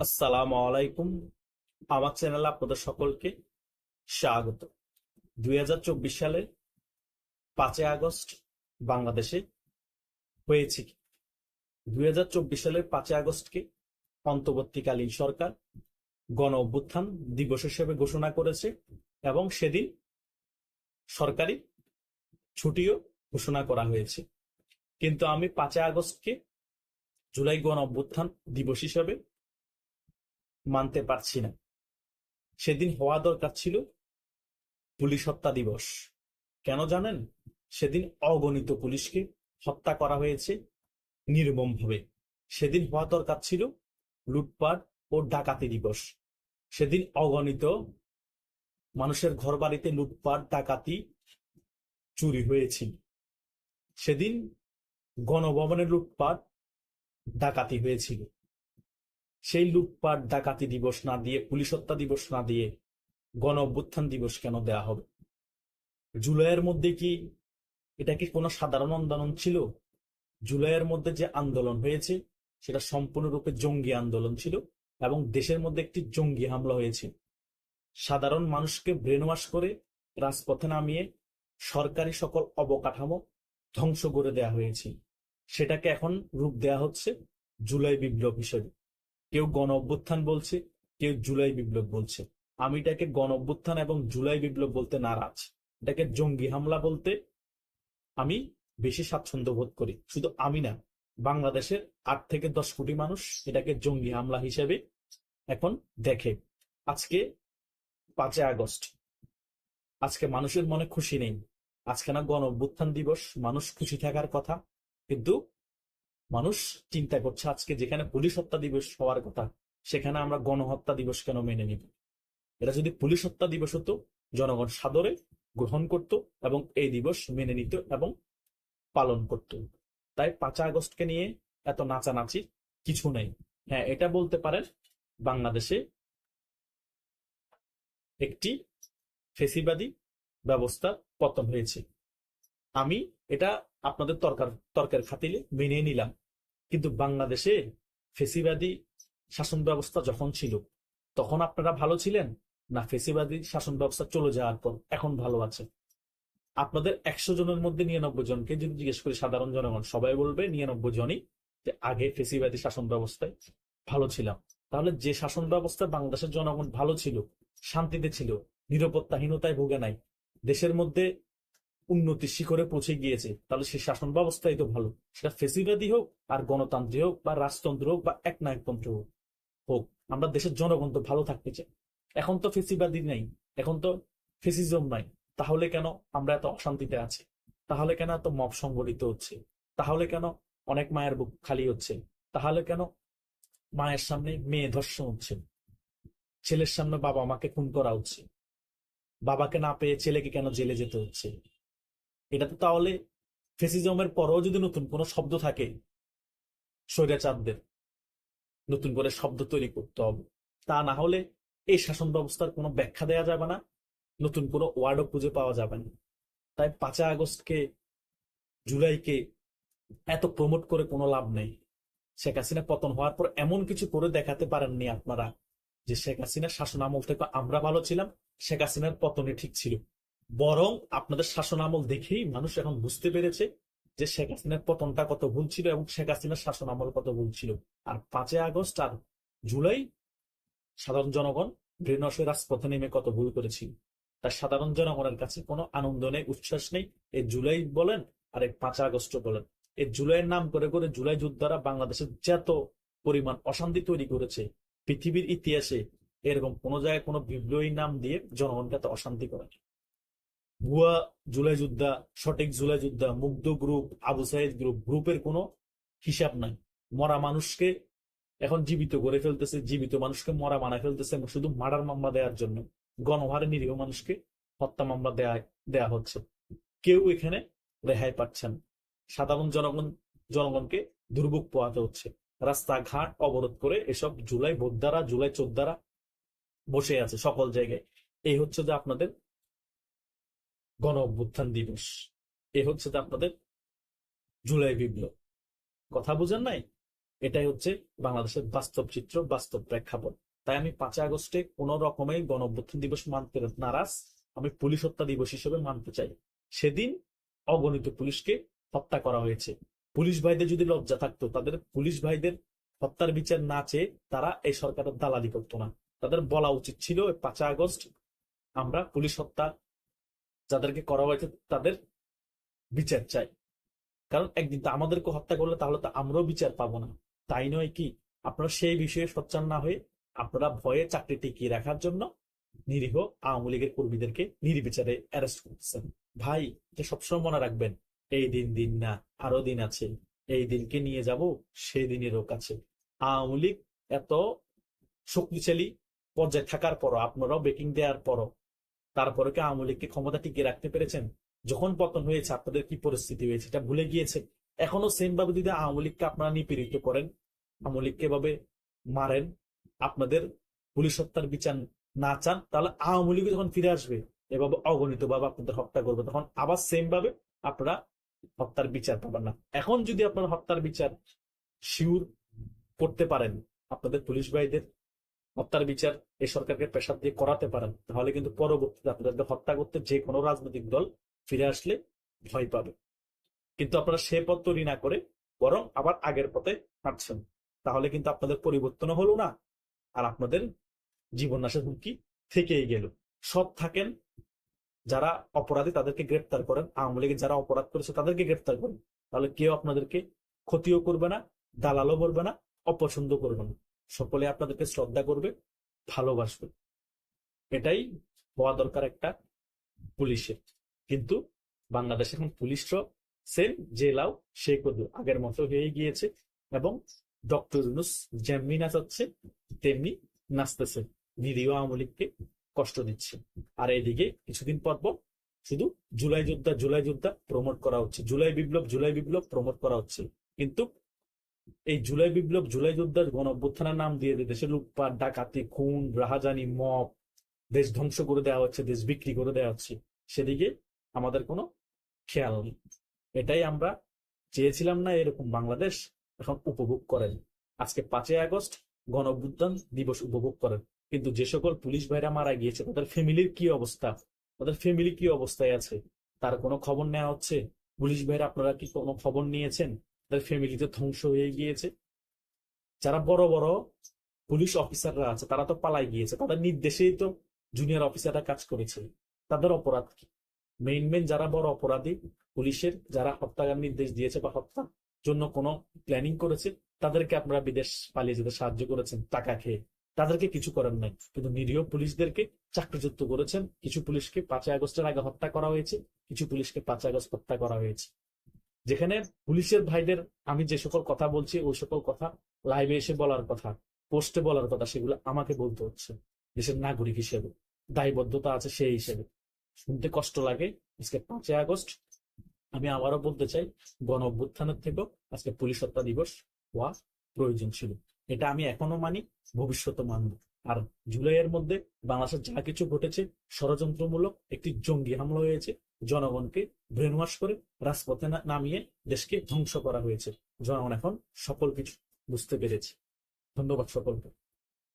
আসসালামু আলাইকুম। আমার চ্যানেলে আপনাদের সকলকে স্বাগত। দুই সালে পাঁচই আগস্ট বাংলাদেশে হয়েছে কি? দুই সালের পাঁচই আগস্টকে অন্তর্বর্তীকালীন সরকার গণ অভ্যুত্থান দিবস হিসেবে ঘোষণা করেছে এবং সেদিন সরকারি ছুটিও ঘোষণা করা হয়েছে। কিন্তু আমি পাঁচই আগস্টকে জুলাই গণ অভ্যুত্থান দিবস হিসেবে মানতে পারছি না। সেদিন হওয়া দরকার ছিল পুলিশ হত্যা দিবস। কেন জানেন? সেদিন অগণিত পুলিশকে হত্যা করা হয়েছে নির্মমভাবে। সেদিন হওয়া দরকার ছিল লুটপাট ও ডাকাতি দিবস। সেদিন অগণিত মানুষের ঘর বাড়িতে লুটপাট, ডাকাতি চুরি হয়েছিল সেদিন গণভবনের লুটপাট, ডাকাতি হয়েছিল। সেই লুটপাট ডাকাতি দিবস না দিয়ে, পুলিশ হত্যা দিবস না দিয়ে গণ অভ্যুত্থান দিবস কেন দেয়া হবে? জুলাইয়ের মধ্যে কি এটা কি কোনো সাধারণ আন্দোলন ছিল? জুলাইয়ের মধ্যে যে আন্দোলন হয়েছে, সেটা সম্পূর্ণরূপে জঙ্গি আন্দোলন ছিল এবং দেশের মধ্যে একটি জঙ্গি হামলা হয়েছে। সাধারণ মানুষকে ব্রেনওয়াশ করে রাজপথে নামিয়ে সরকারি সকল অবকাঠামো ধ্বংস করে দেয়া হয়েছে। সেটাকে এখন রূপ দেয়া হচ্ছে জুলাই বিপ্লব হিসেবে। কেউ গণ অভ্যুত্থান বলছে, কেউ জুলাই বিপ্লব বলছে। আমি এটাকে গণ অভ্যুত্থান এবং জুলাই বিপ্লব বলতে নারাজ। এটাকে জঙ্গি হামলা বলতে আমি বেশি স্বাচ্ছন্দ্য বোধ করি। শুধু আমি না, বাংলাদেশের আট থেকে দশ কোটি মানুষ এটাকে জঙ্গি হামলা হিসেবে এখন দেখে। আজকে পাঁচই আগস্ট। আজকে মানুষের মনে খুশি নেই। আজকে না গণ অভ্যুত্থান দিবস, মানুষ খুশি থাকার কথা। কিন্তু মানুষ চিন্তা করছে, আজকে যেখানে পুলিশ হত্যা দিবস হওয়ার কথা, সেখানে আমরা গণহত্যা দিবস কেন মেনে নিব? এটা যদি পুলিশ হত্যা দিবস হতো, জনগণ সাদরে গ্রহণ করত এবং এই দিবস মেনে নিত এবং পালন করত। তাই পাঁচা আগস্টকে নিয়ে এত নাচানাচি কিছু নেই। হ্যাঁ এটা বলতে পারেন বাংলাদেশে একটি ফেসিবাদী ব্যবস্থা পতন হয়েছে। আমি এটা আপনাদের তর্কার, তর্কের খাতিলে মেনে নিলাম। কিন্তু বাংলাদেশে ফেসিবাদী শাসন ব্যবস্থা যখন ছিল, তখন আপনারা ভালো ছিলেন? না, ফেসিবাদী শাসন ব্যবস্থা চলে যাওয়ার পর এখন ভালো আছে। আপনাদের একশো জনের মধ্যে নিরানব্বই জনকে যদি জিজ্ঞেস করি সাধারণ জনগণ, সবাই বলবে নিরানব্বই জনই যে আগে ফেসিবাদী শাসন ব্যবস্থায় ভালো ছিলাম। তাহলে যে শাসন ব্যবস্থা বাংলাদেশের জনগণ ভালো ছিল, শান্তিতে ছিল, নিরাপত্তাহীনতায় ভোগে নাই, দেশের মধ্যে উন্নতির শিখরে পৌঁছে গিয়েছে, তাহলে সে শাসন ব্যবস্থাই তো ভালো। সেটা ফেসিবাদী হোক আর গণতান্ত্রিক হোক বা রাজতন্ত্র হোক বা একনায়কতন্ত্র হোক হোক, আমরা দেশের জনগণ তো ভালো থাকতে চাই। এখন তো ফেসিবাদী নাই, এখন তো ফেসিজম নাই, তাহলে কেন আমরা এত অশান্তিতে আছি? তাহলে কেন এত মব সংগঠিত হচ্ছে? তাহলে কেন অনেক মায়ের বুক খালি হচ্ছে? তাহলে কেন মায়ের সামনে মেয়ে ধর্ষণ হচ্ছে? ছেলের সামনে বাবা মাকে খুন করা হচ্ছে? বাবাকে না পেয়ে ছেলেকে কেন জেলে যেতে হচ্ছে? এটা তো তাহলে ফেসিজমের পরেও যদি নতুন কোনো শব্দ থাকে, স্বৈরাচারদের, নতুন করে শব্দ তৈরি করতে হবে। তা না হলে এই শাসন ব্যবস্থার কোনো ব্যাখ্যা দেওয়া যাবে না, নতুন কোনো ওয়ার্ডও খুঁজে পাওয়া যাবে না। তাই পাঁচই আগস্টকে, জুলাইকে এত প্রমোট করে কোনো লাভ নেই। শেখ হাসিনা পতন হওয়ার পর এমন কিছু করে দেখাতে পারেননি আপনারা, যে শেখ হাসিনার শাসন আমল থেকে আমরা ভালো ছিলাম, শেখ হাসিনার পতনে ঠিক ছিল। বরং আপনাদের শাসন আমল দেখেই মানুষ এখন বুঝতে পেরেছে যে শেখ হাসিনার পতনটা কত ভুল ছিল এবং শেখ হাসিনার শাসন আমল কত ভুল ছিল। আর পাঁচই আগস্ট আর জুলাই সাধারণ জনগণ ব্রেনসে রাজপথে নেমে কত ভুল করেছিল তার সাধারণ জনগণের কাছে কোনো আনন্দ নেই, উচ্ছ্বাস নেই। এই জুলাই বলেন আর এই পাঁচ আগস্ট বলেন। এই জুলাইয়ের নাম করে করে জুলাই যোদ্ধারা বাংলাদেশের যত পরিমাণ অশান্তি তৈরি করেছে, পৃথিবীর ইতিহাসে এরকম কোনো জায়গায় কোনো বিপ্লবী নাম দিয়ে জনগণকে এত অশান্তি করে। ভুয়া জুলাই যোদ্ধা, সঠিক জুলাই যোদ্ধা, মুগ্ধ গ্রুপ, আবু সাইদ গ্রুপ, গ্রুপের কোনো হিসাব নাই। মরা মানুষকে এখন জীবিত করে ফেলতেছে, জীবিত মানুষকে মরা মানা ফেলতেছে, শুধু মার্ডার মামলা দেওয়ার জন্য। গণহারে নিরীহ মানুষকে হত্যা মামলা দেয়া দেয়া হচ্ছে। কেউ এখানে রেহাই পাচ্ছেন সাধারণ জনগণ, জনগণকে দুর্ভোগ পোয়াতে হচ্ছে। রাস্তাঘাট অবরোধ করে এসব জুলাই বোদ্ধারা জুলাই চোদ্দারা বসে আছে সকল জায়গায়। এই হচ্ছে যে আপনাদের গণ অভ্যুত্থান দিবস। এ হচ্ছে যে আপনাদের জুলাই বিপ্লব। কথা বুঝেন নাই? এটাই হচ্ছে বাংলাদেশের বাস্তব চিত্র, বাস্তব প্রেক্ষাপট। তাই আমি পাঁচই আগস্টে কোন রকমের গণ অভ্যুত্থান দিবস মানতে নারাজ। আমি পুলিশ হত্যা দিবস হিসেবে মানতে চাই। সেদিন অগণিত পুলিশকে হত্যা করা হয়েছে। পুলিশ ভাইদের যদি লজ্জা থাকতো, তাদের পুলিশ ভাইদের হত্যার বিচার না চেয়ে তারা এই সরকারের দালালি করতো না। তাদের বলা উচিত ছিল পাঁচই আগস্ট আমরা পুলিশ হত্যা যাদেরকে করা হয়েছে তাদের বিচার চাই। কারণ একদিন তো আমাদেরকে হত্যা করলে, তাহলে তো আমরাও বিচার পাবো না। তাই নয় কি, আপনারা সেই বিষয়ে সোচ্চার না হয়ে আপনারা ভয়ে চাকরি টিকিয়ে রাখার জন্য নিরীহ আওয়ামী লীগের কর্মীদেরকে নির্বিচারে অ্যারেস্ট করতেছেন ভাই, এটা সবসময় মনে রাখবেন, এই দিন দিন না, আরও দিন আছে, এই দিনকে নিয়ে যাব, সেই দিনেরও কাছে আওয়ামী লীগ এত শক্তিশালী পর্যায়ে থাকার পরও, আপনারাও বেকিং দেওয়ার পরও তারপরে কি আওয়ামী লীগকে ক্ষমতা টিকিয়ে রাখতে পেরেছেন? যখন পতন হয়েছে, আপনাদের কি পরিস্থিতি হয়েছে? এটা ভুলে গিয়েছে? এখনও সেম ভাবে যদি আওয়ামী লীগকে আপনারা নিপীড়িত করেন, আওয়ামী লীগকে এভাবে মারেন, আপনাদের পুলিশ হত্যার বিচার না চান, তাহলে আওয়ামী লীগ যখন ফিরে আসবে, এভাবে অগণিত ভাবে আপনাদের হত্যা করবে, তখন আবার সেম ভাবে আপনারা হত্যার বিচার পাবেন না। এখন যদি আপনারা হত্যার বিচার শিউর করতে পারেন, আপনাদের পুলিশ ভাইদের হত্যার বিচার এই সরকারকে প্রেশার দিয়ে করাতে পারেন, তাহলে কিন্তু পরবর্তীতে আপনাদেরকে হত্যা করতে যে কোনো রাজনৈতিক দল ফিরে আসলে ভয় পাবে। কিন্তু আপনারা সে পথ তৈরি না করে বরং আবার আগের পথে হাঁটছেন, তাহলে কিন্তু আপনাদের পরিবর্তন হলো না আর আপনাদের জীবন নাশের হুমকি থেকেই গেল। সৎ থাকেন, যারা অপরাধী তাদেরকে গ্রেপ্তার করেন, আওয়ামী লীগের যারা অপরাধ করেছে তাদেরকে গ্রেপ্তার করেন, তাহলে কেউ আপনাদেরকে ক্ষতিও করবে না, দালালও করবে না অপছন্দ করবে না। সকলে আপনাদেরকে শ্রদ্ধা করবে, ভালোবাসবে। এটাই হওয়া দরকার একটা পুলিশের। কিন্তু বাংলাদেশে এখন পুলিশরা সেম জেলাও সে করবে। আগের মতো হয়ে গিয়েছে এবং ডক্টর ইউনুস যেমনি নাচাচ্ছে, তেমনি নাচতেছে। নিরীহ আওয়ামী লীগকে কষ্ট দিচ্ছে। আর এইদিকে কিছুদিন পর শুধু জুলাই যোদ্ধা জুলাই যোদ্ধা প্রমোট করা হচ্ছে। জুলাই বিপ্লব জুলাই বিপ্লব প্রমোট করা হচ্ছে। কিন্তু এই জুলাই বিপ্লব, জুলাই যোদ্ধার গণ অভ্যুত্থানের নাম দিয়ে দেশের লুটপাট, ডাকাতি, খুন, রাহাজানি, মব, দেশ ধ্বংস করে দেওয়া হচ্ছে, দেশ বিক্রি করে দেওয়া হচ্ছে, সেদিকে আমাদের কোনো খেয়াল নেই। এটাই আমরা চেয়েছিলাম না এরকম বাংলাদেশ এখন উপভোগ করেন। আজকে পাঁচই আগস্ট গণ অভ্যুত্থান দিবস উপভোগ করেন। কিন্তু যে সকল পুলিশ ভাইরা মারা গিয়েছে, তাদের ফ্যামিলির কি অবস্থা? তাদের ফ্যামিলি কি অবস্থায় আছে? তার কোনো খবর নেওয়া হচ্ছে? পুলিশ ভাইরা আপনারা কি কোনো খবর নিয়েছেন? তাদের ফ্যামিলিতে ধ্বংস হয়ে গিয়েছে। যারা বড় বড় পুলিশ অফিসাররা আছে, তারা তো পালাই গিয়েছে। তাদের নির্দেশেই তো জুনিয়র অফিসাররা কাজ করেছে। তাদের অপরাধ কি? মেইন মেইন যারা বড় অপরাধী, পুলিশের যারা হত্যার নির্দেশ দিয়েছে বা হত্যার জন্য কোনো প্ল্যানিং করেছে, তাদেরকে আপনারা বিদেশ পালিয়ে যেতে সাহায্য করেছেন, টাকা খেয়ে। তাদেরকে কিছু করেন নাই। কিন্তু নিরীহ পুলিশদেরকে চাকরিযুক্ত করেছেন। কিছু পুলিশকে পাঁচই আগস্টের আগে হত্যা করা হয়েছে, কিছু পুলিশকে পাঁচই আগস্ট হত্যা করা হয়েছে। যেখানে পুলিশের ভাইদের আমি যে সকল কথা বলছি, ওই সকল কথা লাইভে এসে বলার কথা পোস্টে বলার কথা, সেগুলো আমাকে বলতে হচ্ছে। দেশের নাগরিক হিসেবে, দায়বদ্ধতা আছে সেই হিসেবে। শুনতে কষ্ট লাগে। আজকে পাঁচই আগস্ট, আমি আবারও বলতে চাই, গণ অভ্যুত্থানের থেকেও আজকে পুলিশ হত্যা দিবস হওয়া প্রয়োজন ছিল। এটা আমি এখনও মানি, ভবিষ্যতে মানব। আর জুলাইয়ের মধ্যে বাংলাদেশের যা কিছু ঘটেছে, ষড়যন্ত্রমূলক একটি জঙ্গি হামলা হয়েছে জনগণকে ব্রেন ওয়াশ করে রাজপথে নামিয়ে দেশকে ধ্বংস করা হয়েছে। জনগণ এখন সকল কিছু বুঝতে পেরেছে। ধন্যবাদ সকলকে।